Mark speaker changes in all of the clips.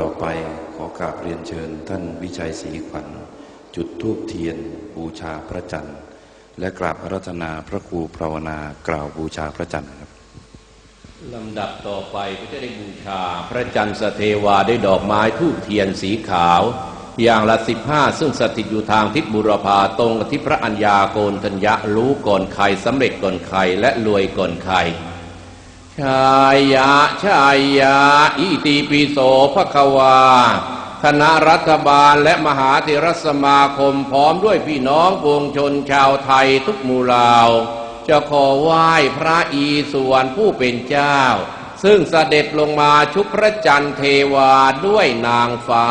Speaker 1: ต่อไปขอกราบเรียนเชิญท่านวิชัยศรีขวัญ จุดธูปเทียน บูชาพระจันทร์ และกราบอารัธนาพระครูภาวนากล่าวบูชาพระจันทร์ครับ
Speaker 2: ลำดับต่อไปก็จะได้บูชาพระจันทร์สเทวาด้วยดอกไม้ทูบเทียนสีขาว อย่างละสิบห้าซึ่งสถิตอยู่ทางทิศบุรพาตรงกับที่พระอัญญาโกนทัญญะรู้ก่อนใครสำเร็จก่อนใครและรวยก่อนใคร ชายะชายะอิติปิโสภควา คณะรัฐบาลและมหาเถรสมาคมพร้อมด้วยพี่น้องปวงชนชาวไทยทุกหมู่เหล่า จะขอไหว้พระอีสวนผู้เป็นเจ้า ซึ่งเสด็จลงมาชุบพระจันทร์เทวาด้วยนางฟ้า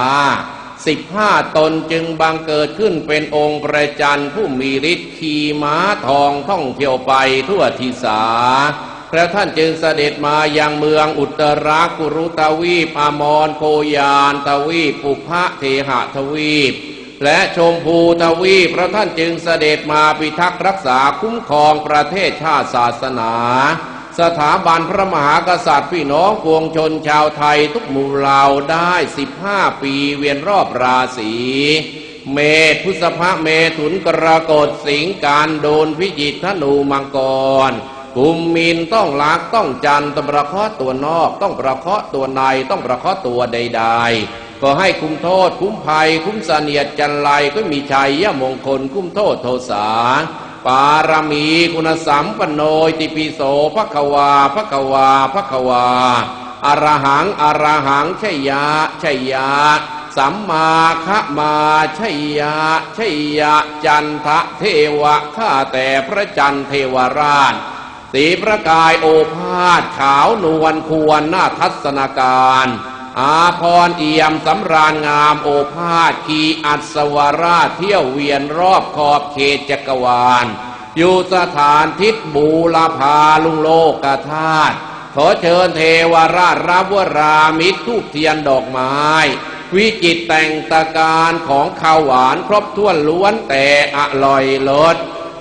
Speaker 2: สิบห้าตนจึงบังเกิดขึ้นเป็นองค์ประจันผู้มีฤทธิ์ขี่ม้าทองท่องเที่ยวไปทั่วทิศา พระท่านจึงเสด็จมายังเมืองอุตรากุรุตวีปอมรโคยานทวีปุพะเทหะทวีป และชมพูทวีปพระท่านจึงเสด็จมาพิทักษ์รักษาคุ้มครองประเทศชาติศาสนา สถาบันพระมหากษัตริย์พี่น้องปวงชนชาวไทยทุกหมู่เหล่าได้ 15 ปีเวียนรอบราศีเมษพฤษภะเมถุนกรกฎสิงการโดนพิจิตธนูมังกร กุมมินต้องลักต้องจันต์ต้องประเคาะตัวนอก ต้องประเคาะตัวในต้องประเคาะตัวใด ๆ ก็ให้คุ้มโทษ คุ้มภัย คุ้มเสนียดจันไรก็มีชัยยะมงคล คุ้มโทษโทสาปารมีคุณสัมปโนยติปิโสภควาภควาภควาอรหังอรหังชัยยะชัยยะสัมมาคะมาชัยยะชัยยะจันทะเทวะข้าแต่พระจันทร์เทวราช สีประกายโอภาสขาวนวลควรหน้าทัศนาการ อาพรเอี่ยมสำราญงามโอภาสขีอัศวราเที่ยวเวียนรอบขอบเขตจักรวาล อยู่สถานทิศบูรพาลุงโลกธาตุขอเชิญเทวราชรับวรามิตรทูปเทียนดอกไม้ วิจิตแต่งตะการของข้าวหวานครบถ้วนล้วนแต่อร่อยรส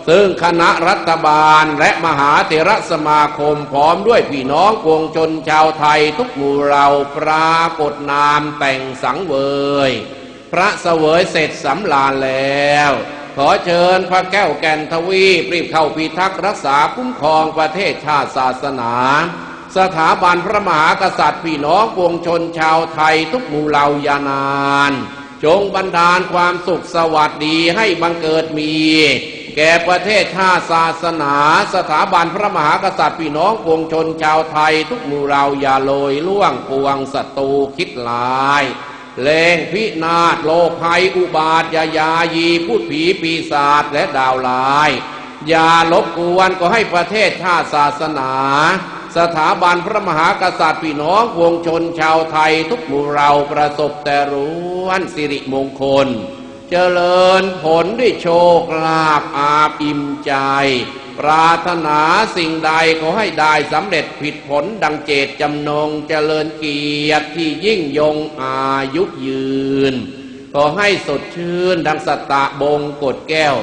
Speaker 2: ซึ่งคณะรัฐบาลและมหาเถรสมาคมพร้อมด้วยพี่น้องปวงชนชาวไทยทุกหมู่เราปรากฏนามแต่งสังเวย พระเสวยเสร็จสำลานแล้ว ขอเชิญพระแก้วแก่นทวีปรีบเข้าพิทักษ์รักษาคุ้มครองประเทศชาติศาสนา สถาบันพระมหากษัตริย์พี่น้องปวงชนชาวไทยทุกหมู่เหล่ายานาน จงบันดาลความสุขสวัสดีให้บังเกิดมี แก่ประเทศชาติศาสนา สถาบันพระมหากษัตริย์พี่น้องปวงชนชาวไทย ทุกหมู่เราอย่าโลยล่วงปวงศัตรูคิดลายเลงพินาศโลภัยอุบาทยายายีพูดผีปีศาจและดาวลาย อย่าลบกวนก็ให้ประเทศชาติศาสนา สถาบันพระมหากษัตริย์พี่น้องวงชนชาวไทย ทุกหมู่เราประสบแต่ร้วนสิริมงคล เจริญผลด้วยโชคลาภอาบอิ่มใจ ปรารถนาสิ่งใดขอให้ได้สำเร็จผิดผลดังเจตจำนง เจริญเกียรติที่ยิ่งยงอายุยืน ขอให้สดชื่นดังสตะบงกดแก้ว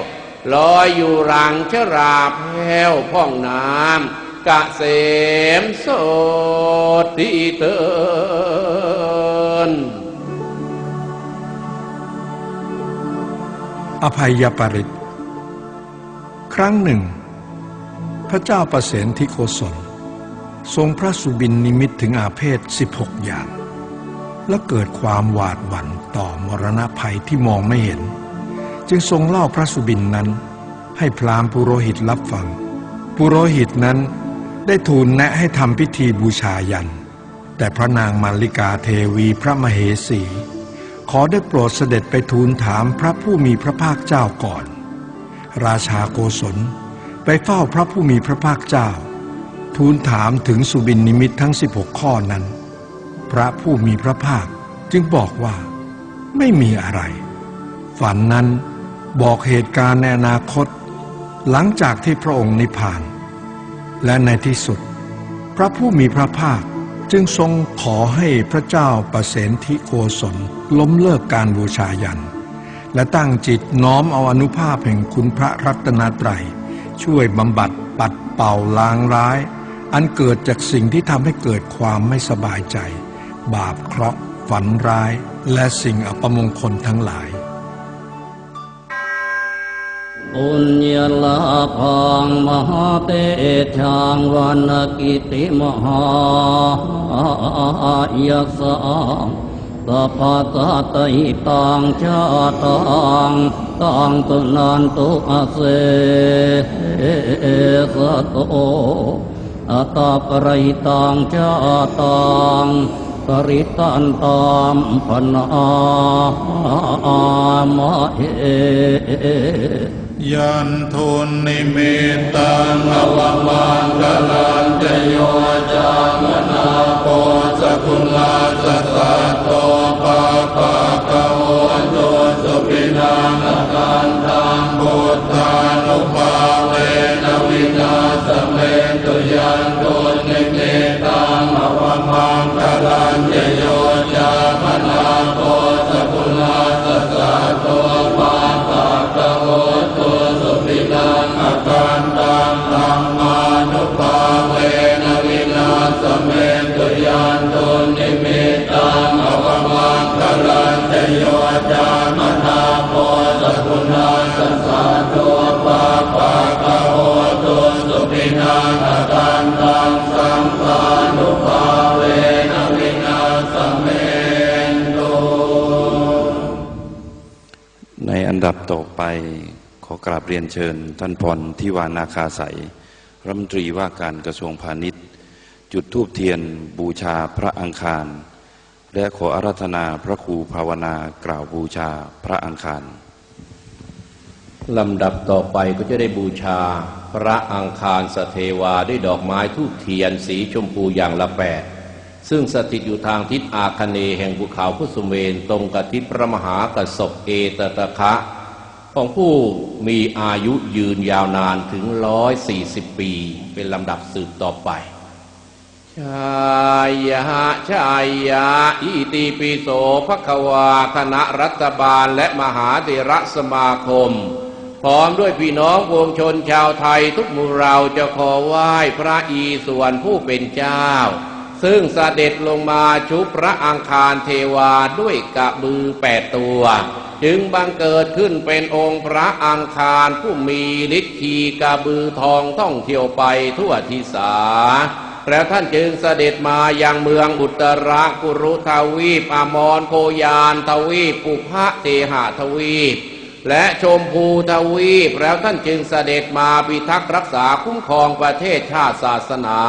Speaker 2: ลอยอยู่รังชราแพ้วพ่องน้ำกะเสมโสดที่เตือ
Speaker 3: อภัยปริตครั้งหนึ่ง พระเจ้าประเสนทิโกศล ทรงพระสุบินนิมิตถึงอาเพศ 16 อย่าง และเกิดความหวาดหวั่นต่อมรณะภัยที่มองไม่เห็น จึงทรงเล่าพระสุบินนั้น ให้พราหมณ์ปุโรหิตรับฟัง ปุโรหิตนั้นได้ทูลแนะให้ทำพิธีบูชายัน แต่พระนางมาริกาเทวีพระมเหสี ขอได้โปรดเสด็จไปทูลถามพระผู้มีพระภาคเจ้าก่อน ราชาโกศลไปเฝ้าพระผู้มีพระภาคเจ้า ทูลถามถึงสุบินนิมิตทั้ง 16 ข้อนั้น พระผู้มีพระภาคจึงบอกว่า ไม่มีอะไร ฝันนั้นบอกเหตุการณ์ในอนาคต หลังจากที่พระองค์นิพพาน และในที่สุด พระผู้มีพระภาค จึงทรงขอให้พระเจ้าประเสนทิโกศลล้มเลิกการบูชายัน และตั้งจิตน้อมเอาอนุภาพแห่งคุณพระรัตนตรัย ช่วยบำบัดปัดเป่าลางร้าย อันเกิดจากสิ่งที่ทำให้เกิดความไม่สบายใจ บาปเคราะห์ฝันร้าย และสิ่งอัปมงคลทั้งหลาย
Speaker 4: ปุญญาลาพังมหาเตชังวันกิติมหายาสังสัพพะสัตหิตังชาตังตังตุนันตุอาเสสะโตอัตาปริตังชาตังปริตันตามพนามะเอ
Speaker 5: ยันทุนนิมิตังอวมังกลันจโยจามนาโปสกุลาสสะโตปะปะกะโวนโตสุปินังอาการตัง
Speaker 1: ดับต่อไปขอกราบเรียนเชิญท่านพรทิวานาคาใส รัฐมนตรีว่าการกระทรวงพาณิชย์ จุดธูปเทียนบูชาพระอังคาร และขออาราธนาพระครูภาวนากล่าวบูชาพระอังคาร
Speaker 2: ลำดับต่อไปก็จะได้บูชาพระอังคารสเทวาด้วยดอกไม้ทูบเทียนสีชมพูอย่างละแปดซึ่งสถิตอยู่ทางทิศอาคเนย์แห่งภูเขาพุสุเมนตรงกับทิศพระมหากระสบเอตตะคะ ของผู้มีอายุยืนยาวนานถึงร้อยสี่สิบปี เป็นลำดับสืบต่อไปชายะชายะอิติปิโสภควาคณะรัฐบาลและมหาเถระสมาคม พร้อมด้วยพี่น้องวงชนชาวไทยทุกหมู่เราจะขอไหว้พระอีส่วนผู้เป็นเจ้า ซึ่งเสด็จลงมาชุบพระอังคารเทวาด้วยกระบือแปดตัว จึงบังเกิดขึ้นเป็นองค์พระอังคารผู้มีฤทธิ์ขีกระบือทองท่องเที่ยวไปทั่วทิศาแล้วท่านจึงเสด็จมาอยังเมืองอุตรากุรุทวีปอมรโพยานทวีปปุพะเทหะทวีป และชมพูทวีป แล้วท่านจึงเสด็จมาพิทักษ์รักษาคุ้มครองประเทศชาติศาสนา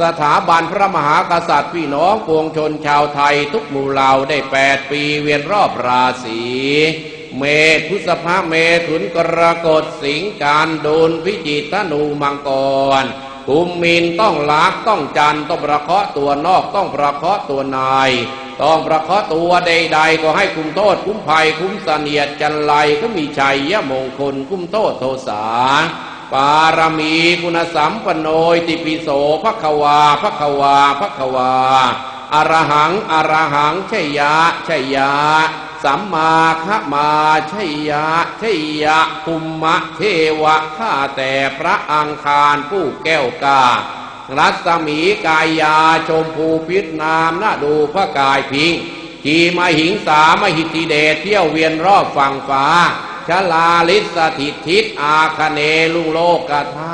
Speaker 2: สถาบันพระมหากษัตริย์พี่น้องปวงชนชาวไทยทุกหมู่เหล่าได้แปดปีเวียนรอบราศีเมษพฤษภาเมถุนกรกฎสิงการดุลพิจิตธนูมังกรกุมมินต้องลักต้องจันต้องประเคาะตัวนอกต้องประเคาะตัวนาย ต้องประเคาะตัวใด ๆ ก็ให้คุ้มโทษคุ้มภัยคุ้มเสนียดจันไรก็มีชัยยะมงคลคุ้มโทษโทสา ปารมีคุณสัมปโนยติปิโสภควาภควาภควาอรหังอรหังชัยยะชัยยะสัมมาคมาชัยยะชัยยะภูมมะเทวะข้าแต่พระอังคารผู้แก้วการัศมีกายาชมพูพิษนามน่าดูพระกายพิงขีมาหิงสามหิทธิเดชเที่ยวเวียนรอบฝั่งฟ้าชลาลิสสถิตทิศ อาคเนลุงโลกกทา